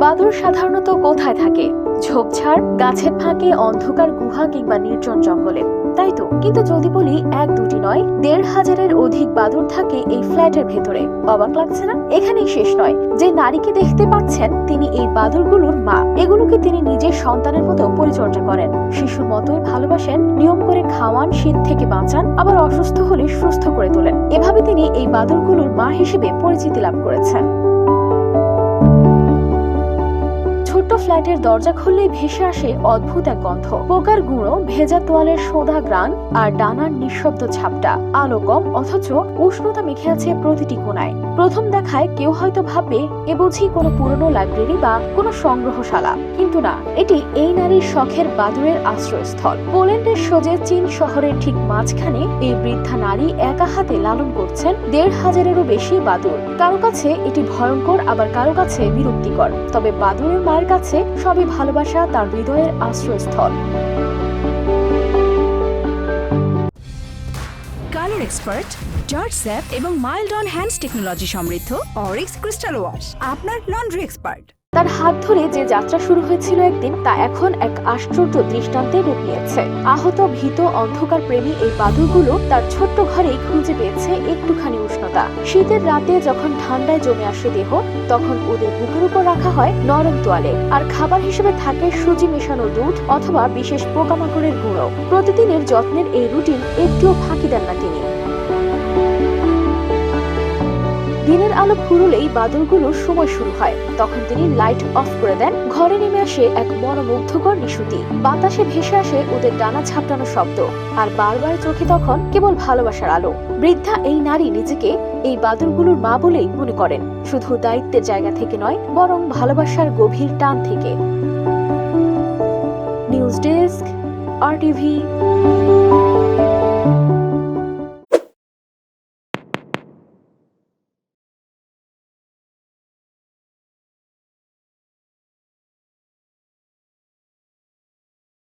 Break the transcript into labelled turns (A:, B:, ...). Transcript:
A: বাদুড় সাধারণত কোথায় থাকে? ঝোপঝাড়, গাছের ফাঁকে, অন্ধকার গুহা কিংবা নির্জন জঙ্গলে। তাই তো? কিন্তু যদি বলি এক দুটি নয়, দেড় হাজারের অধিক বাদুড় থাকে এই ফ্ল্যাটের ভেতরে। অবাক লাগছে না? এখানেই শেষ নয়। যে নারীকে দেখতে পাচ্ছেন, তিনি এই বাদুড়গুলোর মা। এগুলোকে তিনি নিজের সন্তানের মতো পরিচর্যা করেন। শিশুর মতোই ভালোবাসেন, নিয়ম করে খাওয়ান, শীত থেকে বাঁচান, আবার অসুস্থ হলে সুস্থ করে তোলেন। এভাবে তিনি এই বাদুড়গুলোর মা হিসেবে পরিচিতি লাভ করেছেন। ফ্ল্যাটের দরজা খুললেই ভেসে আসে অদ্ভুত এক গন্ধ। পোকার গুঁড়ো, ভেজা তোয়ালের সোদা গ্রান আর ডানার নিঃশব্দ ঝাপটা আলো কম, অথচ উষ্ণতা মেখে আছে প্রতিটি কোনায়। প্রথম দেখায় কেউ হয়তো ভাববে, এ বুঝি কোনো পুরনো লাইব্রেরি বা কোনো সংগ্রহশালা। কিন্তু না, এটি এই নারীর শখের বাদুরের আশ্রয়স্থল। পোল্যান্ডের সোজে চীন শহরের ঠিক মাঝখানে এই বৃদ্ধা নারী একা হাতে লালন করছেন দেড় হাজারেরও বেশি বাদুর কারও কাছে এটি ভয়ঙ্কর, আবার কারও কাছে বিরক্তিকর। তবে বাদুরের মায়ের কাছে সবই ভালোবাসা, তার হৃদয়ের আশ্রয়স্থল।
B: কালার এক্সপার্ট জর্জ স্যাপ এবং মাইল্ড অন হ্যান্ডস টেকনোলজি সমৃদ্ধ অরিক্স ক্রিস্টাল ওয়াশ, আপনার লন্ড্রি এক্সপার্ট।
A: তার হাত ধরে যে যাত্রা শুরু হয়েছিল একদিন, তা এখন এক আশ্চর্য দৃষ্টান্তে রূপ নিয়েছে আহত, ভীত, অন্ধকার প্রেমী এই বাদুরগুলো তার ছোট্ট ঘরেই খুঁজে পেয়েছে একটুখানি উষ্ণতা। শীতের রাতে যখন ঠান্ডায় জমে আসে দেহ, তখন ওদের বুকের উপর রাখা হয় নরম তোয়ালে। আর খাবার হিসেবে থাকে সুজি মেশানো দুধ অথবা বিশেষ পোকামাকড়ের গুঁড়ো। প্রতিদিনের যত্নের এই রুটিন একটুও ফাঁকি দেন না তিনি। দিনের আলো ফুরলেই বাদলগুলোর সময় শুরু হয়। তখন তিনি লাইট অফ করে দেন। ঘরে নেমে আসে এক মনোমুগ্ধকর নিশুতি। বাতাসে ভেসে আসে ওদের ডানা ঝাপটানো শব্দ। আর বারবার চোখে তখন কেবল ভালোবাসার আলো। বৃদ্ধা এই নারী নিজেকে এই বাদুরগুলোর মা বলেই মনে করেন। শুধু দায়িত্বের জায়গা থেকে নয়, বরং ভালোবাসার গভীর টান থেকে। নিউজ ডেস্ক আর টিভি